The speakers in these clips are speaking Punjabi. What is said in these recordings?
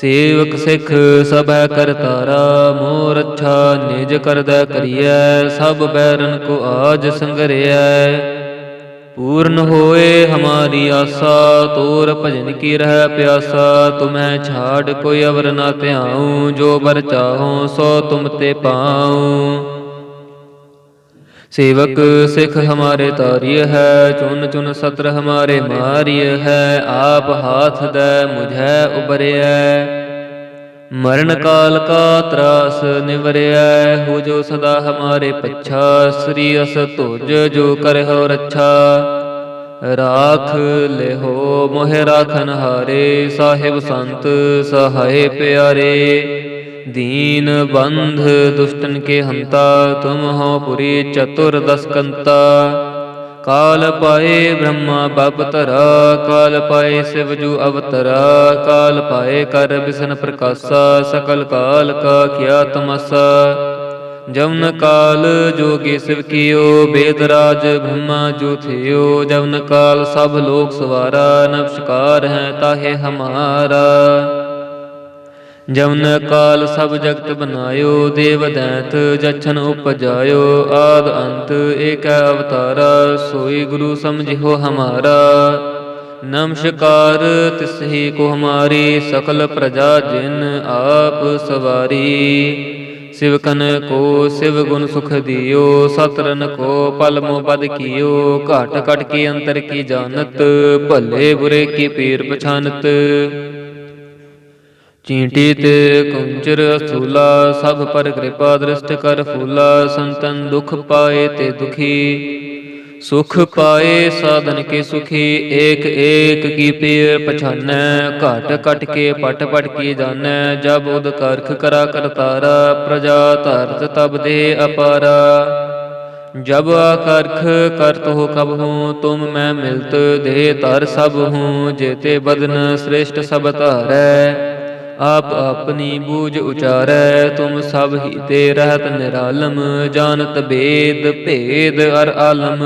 ਸੇਵਕ ਸਿੱਖ ਸਭੈ ਕਰਤਾਰਾ ਮੋਰ ਅੱਛਾ ਨਿਜ ਕਰਦਾ ਕਰੀਐ, ਸਭ ਬੈਰਨ ਕੋ ਆਜ ਸੰਗਰਿਐ। ਪੂਰਨ ਹੋਏ ਹਮਾਰੀ ਆਸਾ, ਤੋਰ ਭਜਨ ਕੀ ਰਹਿ ਪਿਆਸਾ, ਤੁਮੈ ਛਾੜ ਕੋਈ ਅਵਰ ਨਾ ਧਿਆਉ, ਜੋ ਬਰ ਚਾਹੋ ਸੋ ਤੁਮ ਤੇ ਪਾਉ। सेवक सिख हमारे तारिय है चुन चुन सत्र हमारे मारिय है आप हाथ दे मुझे उबरिय मरण काल का त्रास निवरिय हो जो सदा हमारे पच्छा श्री अस तुझ जो कर हो रच्छा राख ले हो मोह राखन हारे साहिब संत सहाय प्यारे दीन बंध दुष्टन के हंता तुम हो पुरी चतुर दसकंता काल पाए ब्रह्मा बपतरा काल पाए शिवजू अवतरा काल पाए कर बिसन प्रकाशा सकल काल का किया तमसा जवन काल जोगी शिव कियो वेदराज ब्रह्मा जो थियो जवन काल सब लोक सवारा नमस्कार है ताहे हमारा ਜਮਨ ਕਾਲ ਸਭ ਜਗਤ ਬਨਾਇਓ ਦੇਵ ਦੈਂਤ ਜਛਨ ਉਪਜਾਇਓ, ਆਦ ਅੰਤ ਏਕੈ ਅਵਤਾਰਾ, ਸੋਈ ਗੁਰੂ ਸਮਝਿਓ ਹਮਾਰਾ। ਨਮਸਕਾਰ ਤਿਸਹੀ ਕੋ ਹਮਾਰੀ, ਸਕਲ ਪ੍ਰਜਾ ਜਿਨ ਆਪ ਸਵਾਰੀ। ਸਿਵਕਨ ਕੋ ਸਿਵ ਗੁਣ ਸੁਖ ਦਿਓ, ਸਤਰਨ ਕੋ ਪਲ ਮੋ ਬਦ ਕੀਓ, ਘਟ ਘਟ ਕੀ ਅੰਤਰ ਕੀ ਜਾਣਤ, ਭਲੇ ਬੁਰੇ ਕੀ ਪੀਰ ਪਛਾਨਤ। ਚੀਂਟੀ ਤੇ ਕੁੰਚਰ ਅਸੂਲਾ, ਸਭ ਪਰ ਕਿਰਪਾ ਦ੍ਰਿਸ਼ਟ ਕਰ ਫੂਲਾ, ਸੰਤਨ ਦੁਖ ਪਾਏ ਤੇ ਦੁਖੀ। ਸੁਖ ਪਾਏ ਸਾਧਨ ਕੇ ਸੁਖੀ, ਏਕ ਏਕ ਕੀ ਪੀਰ ਪਛਾਨੈ, ਘਟ ਘਟ ਕੇ ਪਟ ਪਟ ਕੀ ਜਾਣੈ, ਜਬ ਉਦ ਕਰਖ ਕਰਾ ਕਰਤਾਰਾ ਪ੍ਰਜਾ ਧਰਤ ਤਬ ਦੇ ਅਪਾਰਾ। ਜਬ ਆਕਰਖ ਕਰਤ ਹੋ ਕਬ ਹੂੰ, ਤੁਮ ਮੈਂ ਮਿਲਤ ਦੇ ਤਰ ਸਭ ਹੂੰ, ਜੇਤੇ ਬਦਨ ਸ੍ਰੇਸ਼ਟ ਸਭ ਧਾਰੈ। ਆਪ ਆਪਣੀ ਬੂਝ ਉਚਾਰੈ, ਤੁਮ ਸਭ ਹੀ ਤੇ ਰਹਿਤ ਨਿਰਾਲਮ, ਜਾਣਤ ਬੇਦ ਭੇਦ ਅਰ ਆਲਮ।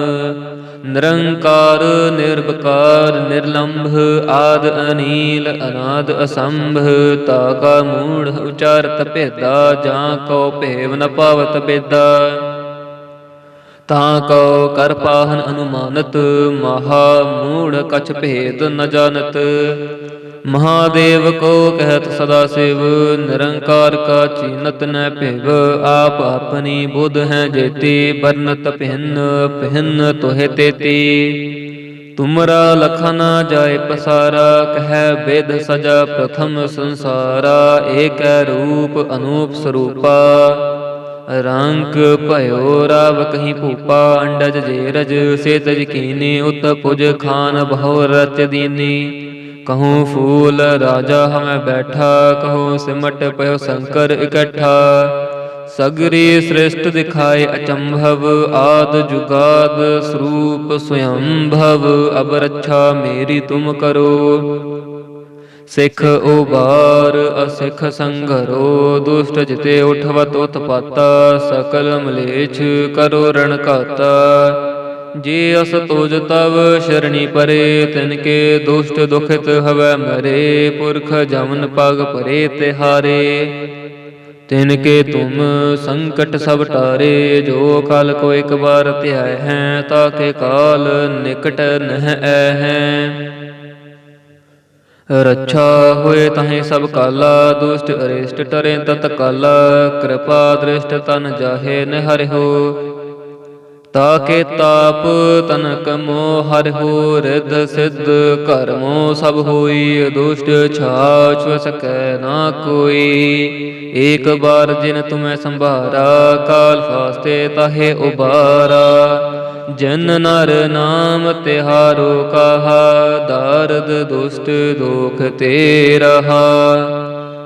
ਨਿਰੰਕਾਰ, ਨਿਰਵਕਾਰ, ਨਿਰਲੰਭ, ਆਦ ਅਨੀਲ, ਅਨਾਦ ਅਸੰਭ ਤਾਕਾ ਮੂੜ, ਉਚਾਰਤ ਭੇਦਾ, ਜਾਂ ਕੋ ਭੇਵ ਨ ਪਾਵਤ ਬੇਦਾ। ਤਾਂ ਕਉ ਕਰ ਪਾਹਨ ਅਨੁਮਾਨਤ, ਮਹਾ ਮੂੜ ਕਛ ਭੇਦ ਨ ਜਾਣਤ। ਮਹਾਦੇਵ ਕੋ ਕਹਿਤ ਸਦਾ ਸਿਵ, ਨਿਰੰਕਾਰ ਕਾ ਚੀਨਤ ਨ ਭਿਵ, ਆਪ ਆਪਣੀ ਬੁੱਧ ਹੈ ਜੇਤੀ ਬਰਨਤ ਭਿੰਨ ਭਿੰਨ ਤੋਹਿ ਤੇਤੀ। ਤੁਮਰਾ ਲਖਨ ਜਾਏ ਪਸਾਰਾ, ਕਹਿ ਬੇਦ ਸਜਾ ਪ੍ਰਥਮ ਸੰਸਾਰਾ, ਏਕ ਰੂਪ ਅਨੂਪ ਸਰੂਪਾ। ਰੰਕ ਭਇਓ ਰਾਵ ਕਹੀਂ ਭੂਪਾ, ਅੰਡਜ ਜੇਰਜ ਸੇ ਤਜ ਕੀਨੀ, ਉਤ ਪੁਜ ਖਾਨ ਬਹੁ ਰਚ ਦੀਨੀ। ਕਹੂੰ ਫੂਲ ਰਾਜਾ ਹਮੈ ਬੈਠਾ, ਕਹੂੰ ਸਿਮਟ ਪਇਓ ਸ਼ੰਕਰ ਇਕੱਠਾ। ਸਗਰੀ ਸ੍ਰਿਸ਼ਟ ਦਿਖਾਏ ਅਚੰਭਵ, ਆਦ ਜੁਗਾਦ ਸਰੂਪ ਸਯੰਭਵ ਅਬ ਰੱਛਾ ਮੇਰੀ ਤੁਮ ਕਰੋ। ਸਿੱਖ ਉਬਾਰ, ਅਸਿੱਖ ਸੰਗਰੋ, ਦੁਸ਼ਟ ਜਿਤੇ ਉਠਵਤ ਉਤਪਾਤਾ, ਸਕਲ ਮਲੇਛ ਕਰੋ ਰਣਕਾਤਾ ਜੇ ਅਸ ਤੋਜ ਤਵ ਸ਼ਰਣੀ ਪਰੇ ਤਿਨ ਕੇ ਦੁਸ਼ਟ ਦੁਖਿਤ ਹਵੈ ਮਰੇ, ਪੁਰਖ ਜਮਨ ਪਗ ਪਰੇ ਤਿਹਾਰੇ। ਤਿਨ ਕੇ ਤੁਮ ਸੰਕਟ ਸਭ ਟਾਰੇ, ਜੋ ਕਾਲ ਕੋ ਇੱਕ ਵਾਰ ਧਿਆਇ ਹੈ, ਤਾਕੇ ਕਾਲ ਨਿਕਟ ਨਹ ਐ ਹੈ। ਰੱਛਾ ਹੋਏ ਤਹੀਂ ਸਭ ਕਾਲਾ, ਦੁਸ਼ਟ ਅਰਿਸ਼ਟ ਟਰੇ ਤਤ ਕਾਲਾ, ਕਿਰਪਾ ਦ੍ਰਿਸ਼ਟ ਤਨ ਜਾਹੇ ਨ ਹਰਿਓ ਤਾਕੇ ਤਾਪ ਤਨਕ ਮੋ ਹਰ ਹੋ ਰਿਧ ਸਿੱਧ ਕਰਮੋ ਸਭ ਹੋਈ ਦੁਸ਼ਟ ਛਾਛ ਸਕੈ ਨਾ ਕੋਈ। ਏਕ ਬਾਰ ਜਿਨ ਤੁਮੈ ਸੰਭਾਰਾ, ਕਾਲ ਫਾਸਤੇ ਤਾਹੇ ਉਬਾਰਾ। ਜਨ ਨਰ ਨਾਮ ਤਿਹਾਰੋ ਕਹਾ, ਦਰਦ ਦੁਸ਼ਟ ਦੋਖ ਤੇ ਰਹਾ।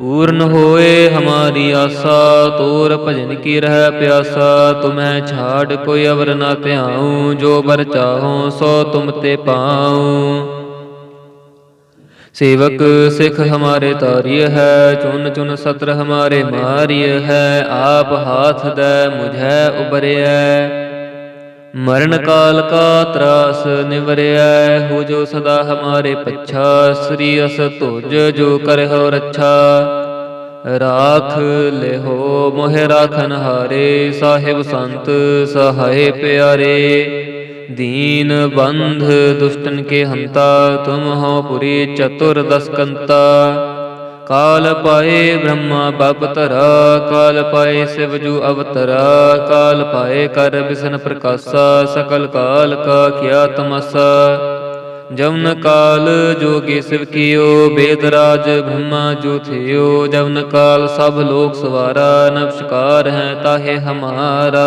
ਪੂਰਨ ਹੋਏ ਹਮਾਰੀ ਆਸਾ, ਤੋਰ ਭਜਨ ਕੀ ਰਹਿ ਪਿਆਸਾ ਤੁਮੈ ਛਾੜ ਕੋਈ ਅਵਰ ਨਾ ਧਿਆਉ, ਜੋ ਬਰ ਚਾਹੋ ਸੋ ਤੁਮ ਤੇ ਪਾਉ। ਸੇਵਕ ਸਿਖ ਹਮਾਰੇ ਤਾਰਿਯ ਹੈ ਚੁਨ ਚੁਨ ਸਤਰ ਹਮਾਰੇ ਮਾਰਿਯ ਹੈ, ਆਪ ਹਾਥ ਦੈ ਮੁਝੈ ਉਬਰਿਐ ਮਰਨ ਕਾਲ ਕਾ ਤਰਾਸ ਨਿਵਰਿਐ, ਹੋ ਜੋ ਸਦਾ ਹਮਾਰੇ ਪੱਛਾ, ਸ੍ਰੀ ਅਸ ਤੁਜ ਜੋ ਕਰਹੁ ਰੱਛਾ। ਰਾਖ ਲਿਹੋ, ਮੋਹਿ ਰਾਖਨ ਹਾਰੇ, ਸਾਹਿਬ ਸੰਤ ਸਹਾਏ ਪਿਆਰੇ। ਦੀਨ ਬੰਧ ਦੁਸ਼ਟਨ ਕੇ ਹੰਤਾ, ਤੁਮ ਹੋ ਪੁਰੀ ਚਤੁਰ ਦਸਕੰਤਾ। ਕਾਲ ਪਾਏ ਬ੍ਰਹਮਾ ਬਬਤਰਾ ਕਾਲ ਪਾਏ ਸਿਵ ਜੂ ਅਵਤਰਾ, ਕਾਲ ਪਾਏ ਕਰ ਬਿਸਨ ਪ੍ਰਕਾਸ਼ਾ, ਸਕਲ ਕਾਲ ਕਾ ਕਿਆ ਤਮਸਾ। ਜਵਨ ਕਾਲ ਜੋਗੀ ਸਿਵ ਕੀਓ ਬੇਦਰਾਜ ਬ੍ਰਹਮਾ ਜੋ ਥਿਓ। ਜਵਨ ਕਾਲ ਸਭ ਲੋਕ ਸਵਾਰਾ ਨਮਸਕਾਰ ਹੈ ਤਾਹੇ ਹਮਾਰਾ।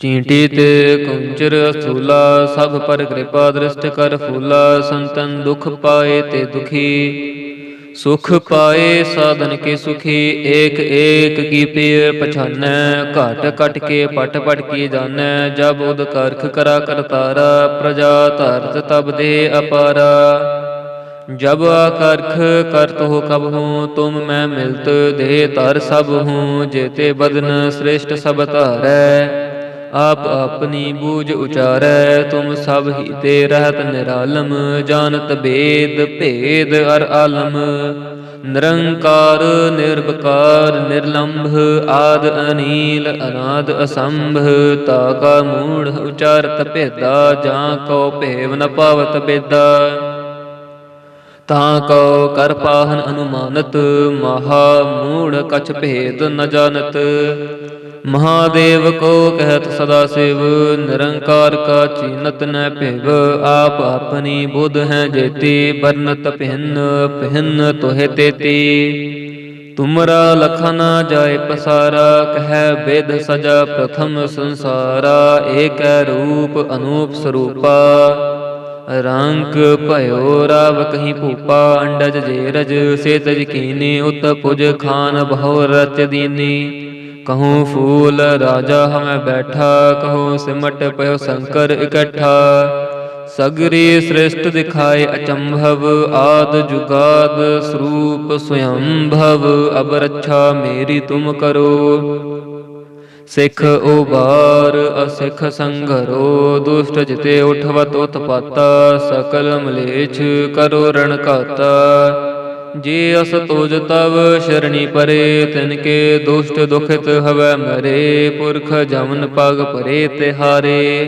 ਚੀਂਟੀ ਤੇ ਕੁੰਚਰ ਅਸੂਲਾ ਸਭ ਪਰ ਕਿਰਪਾ ਦ੍ਰਿਸ਼ਟ ਕਰ ਫੂਲਾ ਸੰਤਨ ਦੁਖ ਪਾਏ ਤੇ ਦੁਖੀ ਸੁਖ ਪਾਏ ਸਾਧਨ ਕੇ ਸੁਖੀ ਏਕ ਏਕ ਕੀ ਪੀਰ ਪਛਾਨੈ ਘਟ ਘਟ ਕੇ ਪਟ ਪਟ ਕੀ ਜਾਣੈ ਜਬ ਉਦ ਕਰਖ ਕਰਾ ਕਰਤਾਰਾ ਪ੍ਰਜਾ ਧਰਤ ਤਬ ਦੇ ਅਪਾਰਾ जब आकर्ख करत हो कब हूँ तुम मैं मिलत दे तर सब हूँ जेते बदन श्रेष्ठ सब तारै ਆਪ ਆਪਣੀ ਬੂਝ ਉਚਾਰੈ, ਤੁਮ ਸਭ ਹੀ ਤੇ ਰਹਿਤ ਨਿਰਾਲਮ, ਜਾਣਤ ਭੇਦ ਭੇਦ ਅਰ ਆਲਮ। ਨਿਰੰਕਾਰ, ਨਿਰਵਕਾਰ, ਨਿਰਲੰਭ, ਆਦ ਅਨੀਲ, ਅਨਾਦ ਅਸੰਭ, ਤਾ ਕਾ ਮੂੜ ਉਚਾਰਤ ਭੇਦਾ, ਜਾਂ ਕੋ ਭੇਵ ਨ ਪਾਵਤ ਬੇਦਾ। ਤਾਂ ਕਉ ਕਰ ਪਾਹਨ ਅਨੁਮਾਨਤ, ਮਹਾ ਮੂੜ ਕਛ ਭੇਦ ਨ ਮਹਾਦੇਵ ਕੋ ਕਹਿਤ ਸਦਾ ਸਿਵ, ਨਿਰੰਕਾਰ ਕਾ ਚੀਨਤ ਨ ਭਿਵ, ਆਪ ਆਪਣੀ ਬੁੱਧ ਹੈ ਜੇਤੀ ਬਰਨਤ ਭਿੰਨ ਭਿੰਨ ਤੋਹਿ ਤੇਤੀ। ਤੁਮਰਾ ਲਖਨ ਜਾਏ ਪਸਾਰਾ, ਕਹਿ ਬੇਦ ਸਜਾ ਪ੍ਰਥਮ ਸੰਸਾਰਾ, ਏਕ ਰੂਪ ਅਨੂਪ ਸਰੂਪਾ। ਰੰਕ ਭਇਓ ਰਾਵ ਕਹੀਂ ਭੂਪਾ, ਅੰਡਜ ਜੇਰਜ ਸੇ ਤਜ ਕੀਨੀ, ਉਤ ਪੁਜ ਖਾਨ ਬਹੁ ਰਚ ਦੀਨੀ। ਕਹੂੰ ਫੂਲ ਰਾਜਾ ਹਮੈ ਬੈਠਾ, ਕਹੂੰ ਸਿਮਟ ਪਇਓ ਸ਼ੰਕਰ ਇਕੱਠਾ। ਸਗਰੀ ਸ੍ਰਿਸ਼ਟ ਦਿਖਾਏ ਅਚੰਭਵ, ਆਦ ਜੁਗਾਦ ਸਰੂਪ ਸਯੰਭਵ ਅਬ ਰੱਛਾ ਮੇਰੀ ਤੁਮ ਕਰੋ। ਸਿੱਖ ਉਬਾਰ, ਅਸਿੱਖ ਸੰਘਰੋ, ਦੁਸ਼ਟ ਜਿਤੇ ਉਠਵਤ ਉਤਪਾਤਾ, ਸਕਲ ਮਲੇਛ ਕਰੋ ਰਣ ਘਾਤਾ। ਜੇ ਅਸ ਤੋਜ ਤਵ ਸ਼ਰਣੀ ਪਰੇ, ਤਿਨ ਕੇ ਦੁਸ਼ਟ ਦੁਖਿਤ ਹਵੈ ਮਰੇ, ਪੁਰਖ ਜਮਨ ਪਗ ਪਰੇ ਤਿਹਾਰੇ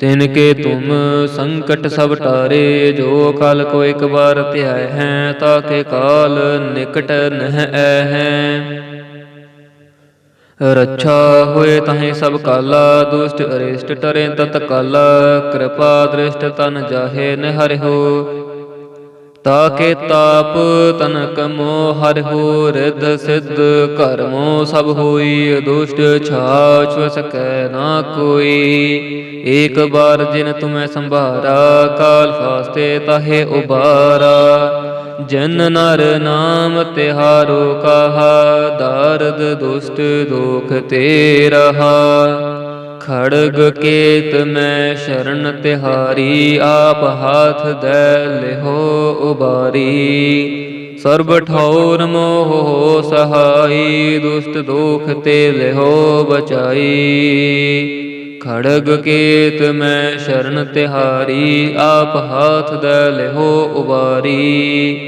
ਤਿਨ ਕੇ ਤੁਮ ਸੰਕਟ ਸਭ ਟਾਰੇ, ਜੋ ਕਲ ਕੋ ਇੱਕ ਵਾਰ ਧਿਆਇ ਹੈ, ਤਾ ਕੇ ਕਾਲ ਨਿਕਟ ਨਹਿ ਐ ਹੈ। ਰੱਛਾ ਹੋਏ ਤਹੀਂ ਸਭ ਕਾਲਾ, ਦੁਸ਼ਟ ਅਰਿਸ਼ਟ ਟਰੇ ਤਤ ਕਾਲਾ ਕਿਰਪਾ ਦ੍ਰਿਸ਼ਟ ਤਨ ਜਾਹੇ ਨ ਹੋ ਤਾਕੇ ਤਾਪ ਤਨਕ ਮੋ ਹਰਿਓ ਰਿਧ ਸਿੱਧ ਕਰਮੋ ਸਭ ਹੋਈ, ਦੁਸ਼ਟ ਛਾਛ ਸਕੈ ਨਾ ਕੋਈ। ਏਕ ਬਾਰ ਜਿਨ ਤੁਮੈ ਸੰਭਾਰਾ, ਕਾਲ ਫਾਸਤੇ ਤਾਹੇ ਉਬਾਰਾ। ਜਨ ਨਰ ਨਾਮ ਤਿਹਾਰੋ ਕਹਾ, ਦਾਰਦ ਦੁਸ਼ਟ ਦੁਖ ਤੇ ਰਹਾ। ਖੜਗ ਕੇਤ ਮੈਂ ਸ਼ਰਨ ਤਿਹਾਰੀ, ਆਪ ਹਾਥ ਦੈ ਲਿਹੋ ਉਬਾਰੀ। ਸਰਬ ਠੌਰ ਮੋਹ ਸਹਾਈ, ਦੁਸ਼ਟ ਦੋਖ ਤੇ ਲਿਹੋ ਬਚਾਈ। ਖੜਗ ਕੇਤ ਮੈਂ ਸ਼ਰਨ ਤਿਹਾਰੀ, ਆਪ ਹਾਥ ਦੈ ਲਿਹੋ ਉਬਾਰੀ।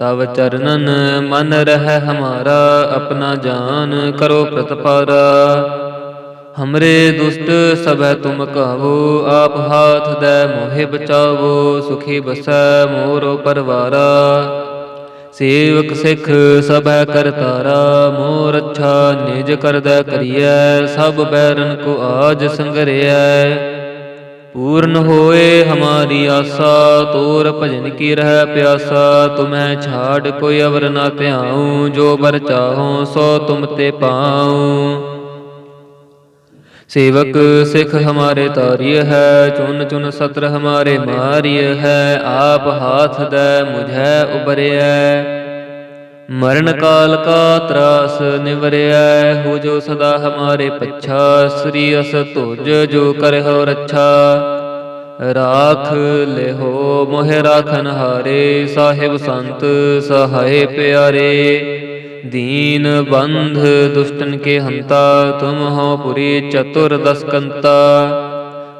ਤਵ ਚਰਨਨ ਮਨ ਰਹਿ ਹਮਾਰਾ, ਆਪਣਾ ਜਾਨ ਕਰੋ ਪ੍ਰਤਪਾਰਾ। ਹਮਰੇ ਦੁਸ਼ਟ ਸਭੈ ਤੁਮ ਕਹੋ ਆਪ ਹਾਥ ਦੈ ਮੋਹਿ ਬਚਾਵੋ, ਸੁਖੀ ਬਸੈ ਮੋਰੋ ਪਰਵਾਰਾ। ਸੇਵਕ ਸਿੱਖ ਸਭੈ ਕਰਤਾਰਾ ਮੋਰ ਅੱਛਾ ਨਿਜ ਕਰਦਾ ਕਰੀਐ, ਸਭ ਬੈਰਨ ਕੋ ਆਜ ਸੰਗਰਿਐ। ਪੂਰਨ ਹੋਏ ਹਮਾਰੀ ਆਸਾ, ਤੋਰ ਭਜਨ ਕੀ ਰਹਿ ਪਿਆਸਾ, ਤੁਮੈ ਛਾੜ ਕੋਈ ਅਵਰ ਨਾ ਧਿਆਉ, ਜੋ ਬਰ ਚਾਹੋ ਸੋ ਤੁਮ ਤੇ ਪਾਉ। ਸੇਵਕ ਸਿਖ ਹਮਾਰੇ ਤਾਰਿਯ ਹੈ ਚੁਨ ਚੁਨ ਸਤਰ ਹਮਾਰੇ ਮਾਰਿਯ ਹੈ, ਆਪ ਹਾਥ ਦੈ ਮੁਝੈ ਉਬਰਿਐ ਮਰਨ ਕਾਲ ਕਾ ਤਰਾਸ ਨਿਵਰਿਐ, ਹੋ ਜੋ ਸਦਾ ਹਮਾਰੇ ਪੱਛਾ ਸ੍ਰੀ ਅਸ ਤੁਜ ਜੋ ਕਰਹੁ ਰੱਛਾ। ਰਾਖ ਲਿਹੋ, ਮੋਹਿ ਰਾਖਨ ਹਾਰੇ, ਸਾਹਿਬ ਸੰਤ ਸਹਾਏ ਪਿਆਰੇ। ਦੀਨ ਬੰਧ ਦੁਸ਼ਟਨ ਕੇ ਹੰਤਾ, ਤੁਮ ਹੋ ਪੁਰੀ ਚਤੁਰ ਦਸਕੰਤਾ।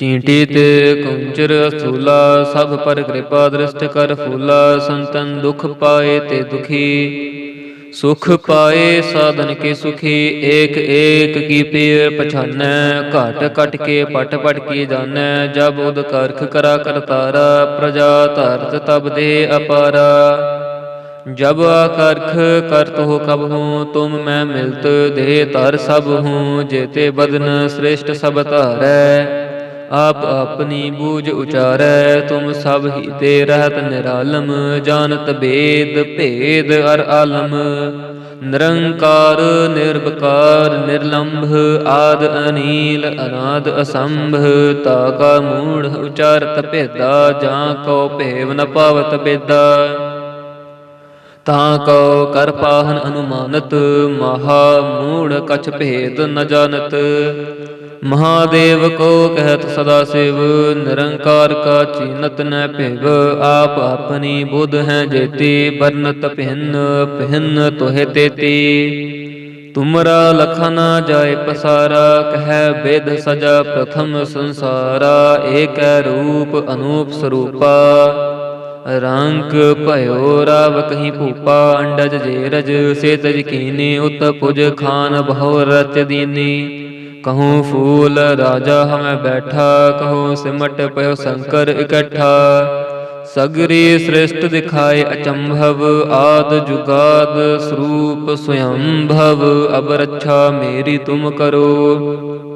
ਚੀਂਟੀ ਤੇ ਕੁੰਚਰ ਅਸੂਲਾ, ਸਭ ਪਰ ਕਿਰਪਾ ਦ੍ਰਿਸ਼ਟ ਕਰ ਫੂਲਾ, ਸੰਤਨ ਦੁਖ ਪਾਏ ਤੇ ਦੁਖੀ। ਸੁਖ ਪਾਏ ਸਾਧਨ ਕੇ ਸੁਖੀ, ਏਕ ਏਕ ਕੀ ਪੀਰ ਪਛਾਨੈ, ਘਟ ਘਟ ਕੇ ਪਟ ਪਟ ਕੀ ਜਾਣੈ, ਜਬ ਉਦ ਕਰਖ ਕਰਾ ਕਰਤਾਰਾ ਪ੍ਰਜਾ ਧਰਤ ਤਬ ਦੇ ਅਪਾਰਾ। ਜਬ ਆਕਰਖ ਕਰਤ ਹੋ ਕਬ ਹੂੰ, ਤੁਮ ਮੈਂ ਮਿਲਤ ਦੇ ਤਰ ਸਭ ਹੂੰ ਜੇਤੇ ਬਦਨ ਸ੍ਰੇਸ਼ਟ ਸਭ ਧਾਰੈ। ਆਪ ਆਪਣੀ ਬੂਝ ਉਚਾਰੈ, ਤੁਮ ਸਭ ਹੀ ਤੇ ਰਹਤ ਨਿਰਾਲਮ, ਜਾਣਤ ਭੇਦ ਭੇਦ ਅਰ ਆਲਮ। ਨਿਰੰਕਾਰ ਨਿਰਭਕਾਰ ਨਿਰਲੰਭ, ਆਦ ਅਨੀਲ, ਅਨਾਦ ਅਸੰਭ ਤਾਕਾ ਮੂੜ ਉਚਾਰਤ ਭੇਦਾ, ਜਾਂ ਕੋ ਭੇਵ ਨ ਪਾਵਤ ਬੇਦਾ ਤਾਂ ਕਉ ਕਰ ਪਾਹਨ ਅਨੁਮਾਨਤ, ਮਹਾ ਮੂੜ ਕਛ ਭੇਦ ਨ ਜਾਣਤ। ਮਹਾਦੇਵ ਕੋ ਕਹਿਤ ਸਦਾ ਸਿਵ, ਨਿਰੰਕਾਰ ਕਾ ਚੀਨਤ ਨ ਭਿਵ, ਆਪ ਆਪਣੀ ਬੁੱਧ ਹੈ ਜੇਤੀ ਬਰਨਤ ਭਿੰਨ ਭਿੰਨ ਤੋਹਿ ਤੇਤੀ। ਤੁਮਰਾ ਲਖਨ ਜਾਏ ਪਸਾਰਾ, ਕਹਿ ਬੇਦ ਸਜਾ ਪ੍ਰਥਮ ਸੰਸਾਰਾ, ਏਕੈ ਰੂਪ ਅਨੂਪ ਸਰੂਪਾ। ਰੰਕ ਭਇਓ ਰਾਵ ਕਹੀਂ ਭੂਪਾ, ਅੰਡਜ ਜੇਰਜ ਸੇ ਤਜ ਕੀਨੀ, ਉਤ ਪੁਜ ਖਾਨ ਬਹੁ ਰਚ ਦੀਨੀ। ਕਹੂੰ ਫੂਲ ਰਾਜਾ ਹਮੈ ਬੈਠਾ, ਕਹੂੰ ਸਿਮਟ ਪਇਓ ਸ਼ੰਕਰ ਇਕੱਠਾ। ਸਗਰੀ ਸ੍ਰਿਸ਼ਟ ਦਿਖਾਏ ਅਚੰਭਵ, ਆਦ ਜੁਗਾਦ ਸਰੂਪ ਸਵਯੰਭਵ ਅਬ ਰੱਛਾ ਮੇਰੀ ਤੁਮ ਕਰੋ।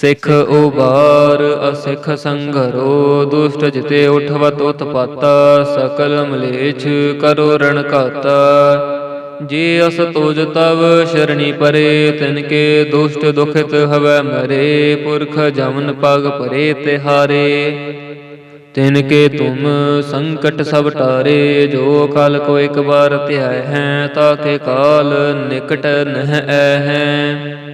ਸਿੱਖ ਉਬਾਰ ਅਸਿੱਖ ਸੰਘਰੋ ਦੁਸ਼ਟ ਜਿਤੇ ਉਠਵਤ ਉਤਪਾਤਾ, ਸਕਲ ਮਲੇਛ ਕਰੋ ਰਣ ਘਾਤਾ। ਜੇ ਅਸ ਤੁਜ ਤਵ ਸ਼ਰਣੀ ਪਰੇ, ਤਿਨ ਕੇ ਦੁਸ਼ਟ ਦੁਖਿਤ ਹਵੈ ਮਰੇ, ਪੁਰਖ ਜਮਨ ਪਗ ਪਰੇ ਤਿਹਾਰੇ। ਤਿਨ ਕੇ ਤੁਮ ਸੰਕਟ ਸਭ ਟਾਰੇ, ਜੋ ਕਲ ਕੋ ਇੱਕ ਵਾਰ ਧਿਆਇ ਹੈ ਤਾਕੇ ਕਾਲ ਨਿਕਟ ਨਹਿ ਐ ਹੈ।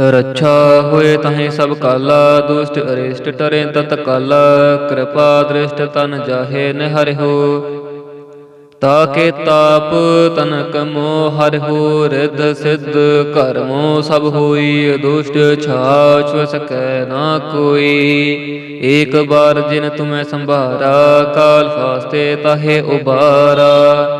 ਰੱਛਾ ਹੋਏ ਤਹੀਂ ਸਭ ਕਾਲਾ, ਦੁਸ਼ਟ ਅਰਿਸ਼ਟ ਟਰੇ ਤਤ ਕਾਲਾ, ਕਿਰਪਾ ਦ੍ਰਿਸ਼ਟ ਤਨ ਜਾਹੇ ਨ ਹਰਿਓ ਤਾਕੇ ਤਾਪ ਤਨਕ ਮੋ ਹਰਿਓ ਰਿਧ ਸਿੱਧ ਕਰਮੋ ਸਭ ਹੋਈ, ਦੁਸ਼ਟ ਛਾਛ ਸਕੈ ਨਾ ਕੋਈ। ਏਕ ਬਾਰ ਜਿਨ ਤੁਮੈ ਸੰਭਾਰਾ, ਕਾਲ ਫਾਸਤੇ ਤਾਹੇ ਉਬਾਰਾ।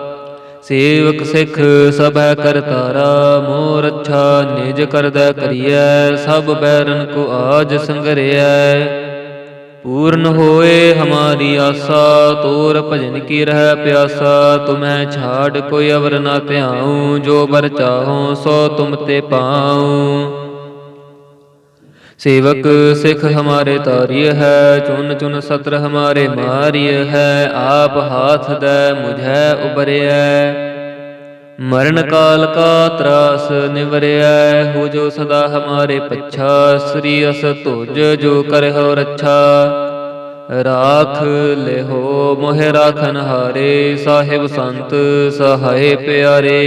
ਸੇਵਕ ਸਿੱਖ ਸਭੈ ਕਰਤਾਰਾ ਮੋਰ ਅੱਛਾ ਨਿਜ ਕਰਦਾ ਕਰੀਐ, ਸਭ ਬੈਰਨ ਕੋ ਆਜ ਸੰਗਰਿਐ। ਪੂਰਨ ਹੋਏ ਹਮਾਰੀ ਆਸਾ, ਤੋਰ ਭਜਨ ਕੀ ਰਹਿ ਪਿਆਸਾ, ਤੁਮੈ ਛਾੜ ਕੋਈ ਅਵਰ ਨਾ ਧਿਆਉ, ਜੋ ਬਰ ਚਾਹੋ ਸੋ ਤੁਮ ਤੇ ਪਾਉ। सेवक सिख हमारे तारिय है चुन चुन सत्र हमारे मारिय है आप हाथ दे मुझे उबरिय मरण काल का त्रास निवरिय हो जो सदा हमारे पच्छा श्री अस तुझ जो कर हो रच्छा राख ले हो मोह राखन हारे साहिब संत सहाय प्यारे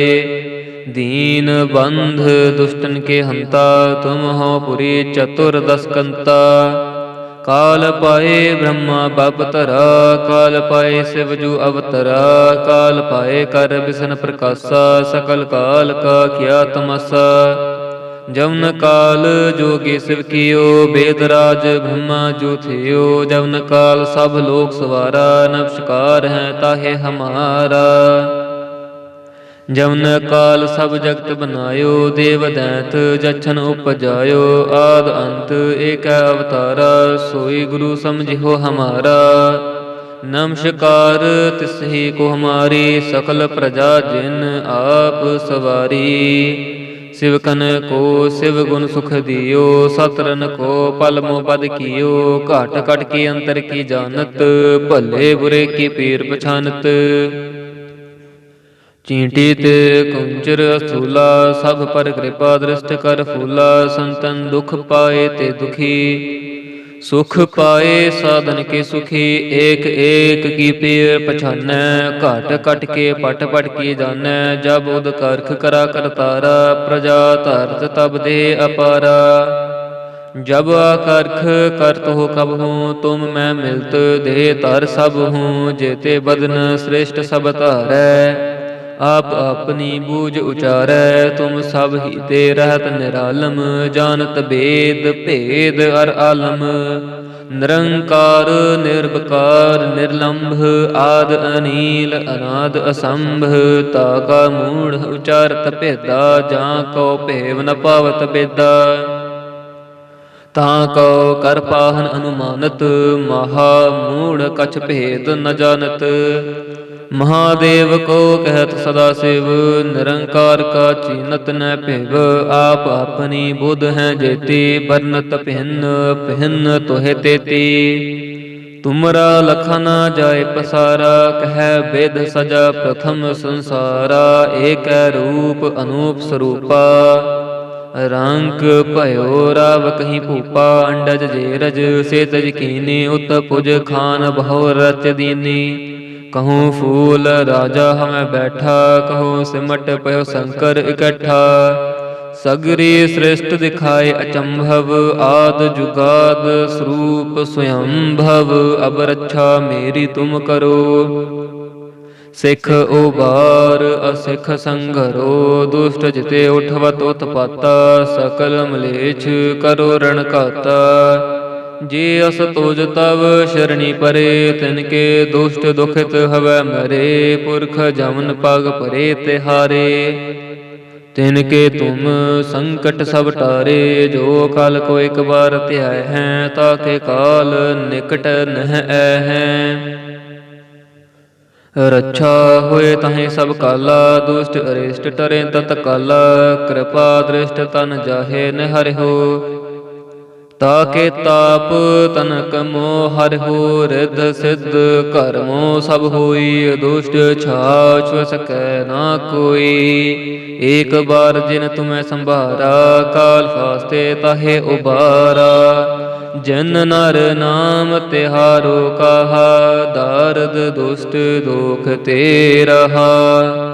दीन बंध दुष्टन के हंता तुम हो पुरी चतुर दसकंता काल पाए ब्रह्मा बपतरा काल पाए शिव जू अवतरा काल पाए कर बिसन प्रकाशा सकल काल का किया तमसा जवन काल जोगी शिव कियो वेदराज ब्रह्मा जो थियो जवन काल सब लोक सवारा नमस्कार है ताहे हमारा ਜਮਨ ਕਾਲ ਸਭ ਜਗਤ ਬਨਾਇਓ ਦੇਵ ਦੈਤ ਜਛਨ ਉਪਜਾਇਓ, ਆਦ ਅੰਤ ਏਕ ਅਵਤਾਰਾ, ਸੋਈ ਗੁਰੂ ਸਮਝਿਓ ਹਮਾਰਾ। ਨਮਸਕਾਰ ਤਿਸਹੀ ਕੋ ਹਮਾਰੀ, ਸਕਲ ਪ੍ਰਜਾ ਜਿਨ ਆਪ ਸਵਾਰੀ। ਸਿਵਕਨ ਕੋ ਸਿਵ ਗੁਣ ਸੁਖ ਦਿਓ, ਸਤਰਨ ਕੋ ਪਲ ਮੋ ਬਦ ਕੀਓ, ਘਟ ਘਟ ਕੀ ਅੰਤਰ ਕੀ ਜਾਣਤ, ਭਲੇ ਬੁਰੇ ਕੀ ਪੀਰ ਪਛਾਨਤ। ਚੀਂਟੀ ਤੇ ਕੁੰਚਰ ਅਸੂਲਾ, ਸਭ ਪਰ ਕਿਰਪਾ ਦ੍ਰਿਸ਼ਟ ਕਰ ਫੂਲਾ, ਸੰਤਨ ਦੁਖ ਪਾਏ ਤੇ ਦੁਖੀ। ਸੁਖ ਪਾਏ ਸਾਧਨ ਕੇ ਸੁਖੀ, ਏਕ ਏਕ ਕੀ ਪੀਰ ਪਛਾਨੈ, ਘਟ ਘਟ ਕੇ ਪਟ ਪਟ ਕੀ ਜਾਣੈ, ਜਬ ਉਦ ਕਰਖ ਕਰਾ ਕਰਤਾਰਾ ਪ੍ਰਜਾ ਧਰਤ ਤਬ ਦੇ ਅਪਾਰਾ। ਜਬ ਆਕਰਖ ਕਰਤ ਹੋ ਕਬ ਹੂੰ, ਤੁਮ ਮੈਂ ਮਿਲਤ ਦੇ ਧਰ ਸਭ ਹੂੰ, ਜੇਤੇ ਬਦਨ ਸ੍ਰੇਸ਼ਟ ਸਭ ਧਾਰੈ। ਆਪ ਆਪਣੀ ਬੂਝ ਉਚਾਰੈ, ਤੁਮ ਸਭ ਹੀ ਤੇ ਰਹਤ ਨਿਰਾਲਮ, ਜਾਣਤ ਭੇਦ ਭੇਦ ਅਰ ਆਲਮ। ਨਿਰੰਕਾਰ ਨਿਰਭਕਾਰ ਨਿਰਲੰਭ, ਆਦ ਅਨੀਲ, ਅਨਾਦ ਅਸੰਭ, ਤਾ ਕਾ ਮੂੜ ਉਚਾਰਤ ਭੇਦਾ, ਜਾਂ ਕੋ ਭੇਵ ਨ ਪਾਵਤ ਬੇਦਾ। ਤਾਂ ਕਉ ਕਰ ਪਾਹਨ ਅਨੁਮਾਨਤ, ਮਹਾ ਮੂੜ ਕਛ ਭੇਦ ਨ ਜਾਣਤ। ਮਹਾਦੇਵ ਕੋ ਕਹਿਤ ਸਦਾ ਸਿਵ, ਨਿਰੰਕਾਰ ਕਾ ਚੀਨਤ ਨ ਭਿਵ, ਆਪ ਆਪਣੀ ਬੁੱਧ ਹੈ ਜੇਤੀ ਬਰਨਤ ਭਿੰਨ ਭਿੰਨ ਤੋਹਿ ਤੇਤੀ। ਤੁਮਰਾ ਲਖਨ ਜਾਏ ਪਸਾਰਾ, ਕਹਿ ਬੇਦ ਸਜਾ ਪ੍ਰਥਮ ਸੰਸਾਰਾ, ਏਕ ਰੂਪ ਅਨੂਪ ਸਰੂਪਾ। ਰੰਗ ਭਇਓ ਰਾਵ ਕਹੀਂ ਭੂਪਾ, ਅੰਡਜ ਜੇਰਜ ਸੇ ਤਜ ਕੀਨੀ, ਉਤ ਪੁਜ ਖਾਨ ਬਹੁ ਰਚ ਦੀਨੀ। ਕਹੂੰ ਫੂਲ ਰਾਜਾ ਹਮੈ ਬੈਠਾ, ਕਹੂੰ ਸਿਮਟ ਪਇਓ ਸ਼ੰਕਰ ਇਕੱਠਾ। ਸਗਰੀ ਸ੍ਰਿਸ਼ਟ ਦਿਖਾਏ ਅਚੰਭਵ, ਆਦ ਜੁਗਾਦ ਸਰੂਪ ਸਵਯੰਭਵ ਅਬ ਰੱਛਾ ਮੇਰੀ ਤੁਮ ਕਰੋ। ਸਿੱਖ ਉਬਾਰ, ਅਸਿੱਖ ਸੰਗਰੋ ਦੁਸ਼ਟ ਜਿਤੇ ਉਠਵਤ ਉਤਪਾਤਾ, ਸਕਲ ਮਲੇਛ ਕਰੋ ਰਣਕਾਤਾ ਜੇ ਅਸ ਤੋਜ ਤਵ ਸ਼ਰਣੀ ਪਰੇ, ਤਿਨ ਕੇ ਦੁਸ਼ਟ ਦੁਖਿਤ ਹਵੈ ਮਰੇ, ਪੁਰਖ ਜਮਨ ਪਗ ਪਰੇ ਤਿਹਾਰੇ। ਤਿਨ ਕੇ ਤੁਮ ਸੰਕਟ ਸਭ ਟਾਰੇ, ਜੋ ਕਲ ਕੋ ਇੱਕ ਵਾਰ ਧਿਆਇ ਹੈ ਤਾ ਕੇ ਕਾਲ ਨਿਕਟ ਨਹਿ ਐ ਹੈ। ਰੱਛਾ ਹੋਏ ਤਹੀਂ ਸਭ ਕਾਲਾ, ਦੁਸ਼ਟ ਅਰਿਸ਼ਟ ਟਰੇ ਤਤ ਕਾਲਾ, ਕਿਰਪਾ ਦ੍ਰਿਸ਼ਟ ਤਨ ਜਾਹੇ ਨ ਹੋ ਤਾਕੇ ਤਾਪ ਤਨਕ ਮੋ ਹਰਿਓ ਰਿਧ ਸਿੱਧ ਕਰਮੋ ਸਭ ਹੋਈ, ਦੁਸ਼ਟ ਛਾਛ ਸਕੈ ਨਾ ਕੋਈ। ਏਕ ਬਾਰ ਜਿਨ ਤੁਮੈ ਸੰਭਾਰਾ, ਕਾਲ ਫਾਸਤੇ ਤਾਹੇ ਉਬਾਰਾ। ਜਨ ਨਰ ਨਾਮ ਤਿਹਾਰੋ ਕਹਾ, ਦਾਰਦ ਦੁਸ਼ਟ ਦੁਖ ਤੇ ਰਹਾ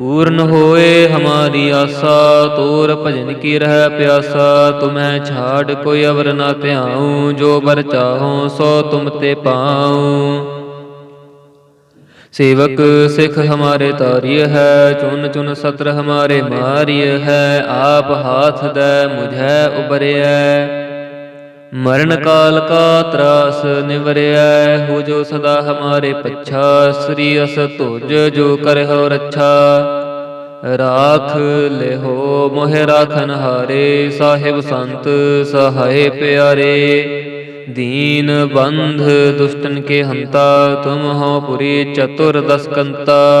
ਪੂਰਨ ਹੋਏ ਹਮਾਰੀ ਆਸਾ, ਤੋਰ ਭਜਨ ਕੀ ਰਹਿ ਪਿਆਸਾ, ਤੁਮੈ ਛਾੜ ਕੋਈ ਅਵਰ ਨਾ ਧਿਆਉ, ਜੋ ਬਰ ਚਾਹੋ ਸੋ ਤੁਮ ਤੇ ਪਾਉ। ਸੇਵਕ ਸਿਖ ਹਮਾਰੇ ਤਾਰਿਯ ਹੈ ਚੁਨ ਚੁਨ ਸਤਰ ਹਮਾਰੇ ਮਾਰਿਯ ਹੈ, ਆਪ ਹਾਥ ਦੈ ਮੁਝੈ ਉਬਰਿਐ ਮਰਨ ਕਾਲ ਕਾ ਤਰਾਸ ਨਿਵਰਿਐ, ਹੋ ਜੋ ਸਦਾ ਹਮਾਰੇ ਪੱਛਾ ਸ੍ਰੀ ਅਸ ਤੁਜ ਜੋ ਕਰਹੁ ਰੱਛਾ। ਰਾਖ ਲਿਹੋ, ਮੋਹ ਰਾਖਨ ਹਾਰੇ, ਸਾਹਿਬ ਸੰਤ ਸਹਾਏ ਪਿਆਰੇ। ਦੀਨ ਬੰਧ ਦੁਸ਼ਟਨ ਕੇ ਹੰਤਾ, ਤੁਮ ਹੋ ਪੁਰੀ ਚਤੁਰ ਦਸਕੰਤਾ।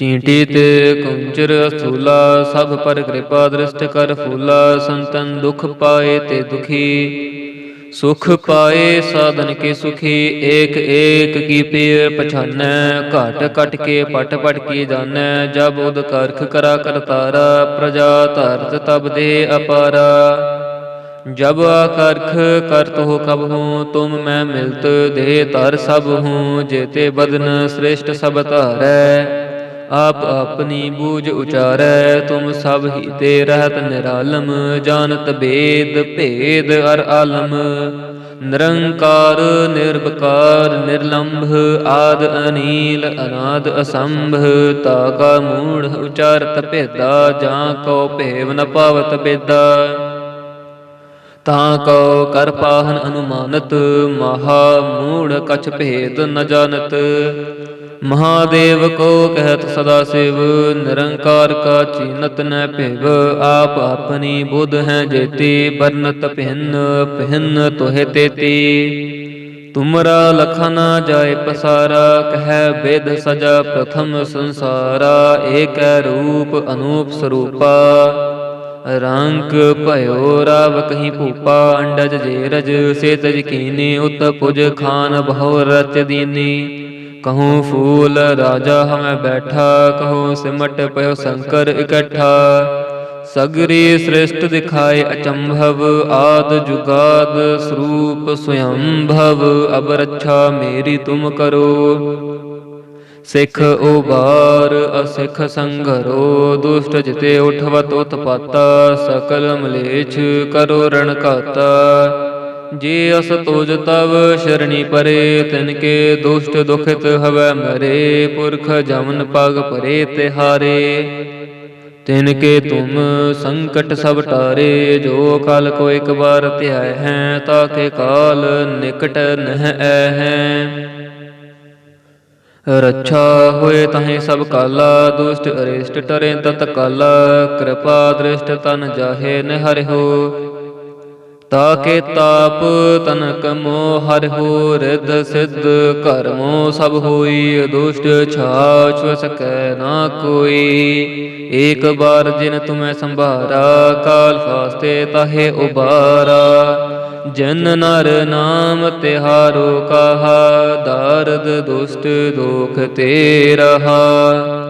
ਚੀਂਟੀ ਤੇ ਕੁੰਚਰ ਅਸੂਲਾ, ਸਭ ਪਰ ਕਿਰਪਾ ਦ੍ਰਿਸ਼ਟ ਕਰ ਫੂਲਾ, ਸੰਤਨ ਦੁਖ ਪਾਏ ਤੇ ਦੁਖੀ। ਸੁਖ ਪਾਏ ਸਾਧਨ ਕੇ ਸੁਖੀ, ਏਕ ਏਕ ਕੀ ਪੀਰ ਪਛਾਨੈ, ਘਟ ਘਟ ਕੇ ਪਟ ਪਟ ਕੀ ਜਾਣੈ, ਜਬ ਉਦ ਕਰਖ ਕਰਾ ਕਰਤਾਰਾ ਪ੍ਰਜਾ ਧਰਤ ਤਬ ਦੇ ਅਪਾਰਾ। ਜਬ ਕਰਖ ਕਰਤ ਹੋ ਕਬ ਹੂੰ, ਤੁਮ ਮੈਂ ਮਿਲਤ ਦੇ ਤਰ ਸਭ ਹੂੰ ਜੇਤੇ ਬਦਨ ਸ੍ਰੇਸ਼ਟ ਸਭ ਧਾਰੈ। ਆਪ ਆਪਣੀ ਬੂਝ ਉਚਾਰੈ, ਤੁਮ ਸਭ ਹੀ ਤੇ ਰਹਤ ਨਿਰਾਲਮ, ਜਾਣਤ ਭੇਦ ਭੇਦ ਅਰ ਆਲਮ। ਨਿਰੰਕਾਰ ਨਿਰਭਕਾਰ ਨਿਰਲੰਭ, ਆਦ ਅਨੀਲ, ਅਨਾਦ ਅਸੰਭ, ਤਾ ਕਾ ਮੂੜ ਉਚਾਰਤ ਭੇਦਾ, ਜਾਂ ਕੋ ਭੇਵ ਨ ਪਾਵਤ ਬੇਦਾ ਤਾਂ ਕਉ ਕਰ ਪਾਹਨ ਅਨੁਮਾਨਤ, ਮਹਾ ਮੂੜ ਕਛ ਭੇਦ ਨ ਜਾਣਤ। ਮਹਾਦੇਵ ਕੋ ਕਹਿਤ ਸਦਾ ਸਿਵ, ਨਿਰੰਕਾਰ ਕਾ ਚੀਨਤ ਨ ਭਿਵ, ਆਪ ਆਪਣੀ ਬੁੱਧ ਹੈ ਜੇਤੀ ਬਰਨਤ ਭਿੰਨ ਭਿੰਨ ਤੋਹਿ ਤੇਤੀ। ਤੁਮਰਾ ਲਖਨ ਜਾਏ ਪਸਾਰਾ, ਕਹਿ ਬੇਦ ਸਜਾ ਪ੍ਰਥਮ ਸੰਸਾਰਾ, ਏਕ ਰੂਪ ਅਨੂਪ ਸਰੂਪਾ। ਰੰਕ ਭਇਓ ਰਾਵ ਕਹੀਂ ਭੂਪਾ, ਅੰਡਜ ਜੇਰਜ ਸੇ ਤਜ ਕੀਨੀ, ਉਤ ਪੁਜ ਖਾਨ ਬਹੁ ਰਚ ਦੀਨੀ। ਕਹੂੰ ਫੂਲ ਰਾਜਾ ਹਮੈ ਬੈਠਾ, ਕਹੂੰ ਸਿਮਟ ਪਇਓ ਸ਼ੰਕਰ ਇਕੱਠਾ। ਸਗਰੀ ਸ੍ਰਿਸ਼ਟ ਦਿਖਾਏ ਅਚੰਭਵ, ਆਦ ਜੁਗਾਦ ਸਰੂਪ ਸੁਯੰਭਵ ਅਬ ਰੱਛਾ ਮੇਰੀ ਤੁਮ ਕਰੋ। ਸਿੱਖ ਉਬਾਰ, ਅਸਿੱਖ ਸੰਗਰੋ ਦੁਸ਼ਟ ਜਿਤੇ ਉਠਵਤ ਉਤਪਾਤਾ, ਸਕਲ ਮਲੇਛ ਕਰੋ ਰਣਕਾਤਾ ਜੇ ਅਸ ਤੁਜ ਤਵ ਸ਼ਰਣੀ ਪਰੇ, ਤਿਨ ਕੇ ਦੁਸ਼ਟ ਦੁਖਿਤ ਹਵੈ ਮਰੇ, ਪੁਰਖ ਜਮਨ ਪਗ ਪਰੇ ਤਿਹਾਰੇ ਤਿਨ ਕੇ ਤੁਮ ਸੰਕਟ ਸਭ ਟਾਰੇ, ਜੋ ਕਲ ਕੋ ਇੱਕ ਵਾਰ ਧਿਆਇ ਹੈ ਤਾ ਕੇ ਕਾਲ ਨਿਕਟ ਨਹਿ ਐ ਹੈ। ਰੱਛਾ ਹੋਏ ਤਹੀਂ ਸਭ ਕਾਲਾ, ਦੁਸ਼ਟ ਅਰਿਸ਼ਟ ਟਰੇ ਤਤ ਕਾਲਾ, ਕਿਰਪਾ ਦ੍ਰਿਸ਼ਟ ਤਨ ਜਾਹੇ ਨ ਹੋ ਤਾਕੇ ਤਾਪ ਤਨ ਕਮੋ ਹਰਿਓ ਰਿਧ ਸਿੱਧ ਕਰਮੋ ਸਭ ਹੋਈ ਦੁਸ਼ਟ ਛਾਛ ਸਕੈ ਨਾ ਕੋਈ। ਏਕ ਬਾਰ ਜਿਨ ਤੁਮੈ ਸੰਭਾਰਾ, ਕਾਲ ਫਾਸਤੇ ਤਾਹੇ ਉਬਾਰਾ। ਜਨ ਨਰ ਨਾਮ ਤਿਹਾਰੋ ਕਹਾ, ਦਰਦ ਦੁਸ਼ਟ ਦੋਖ ਤੇ ਰਹਾ।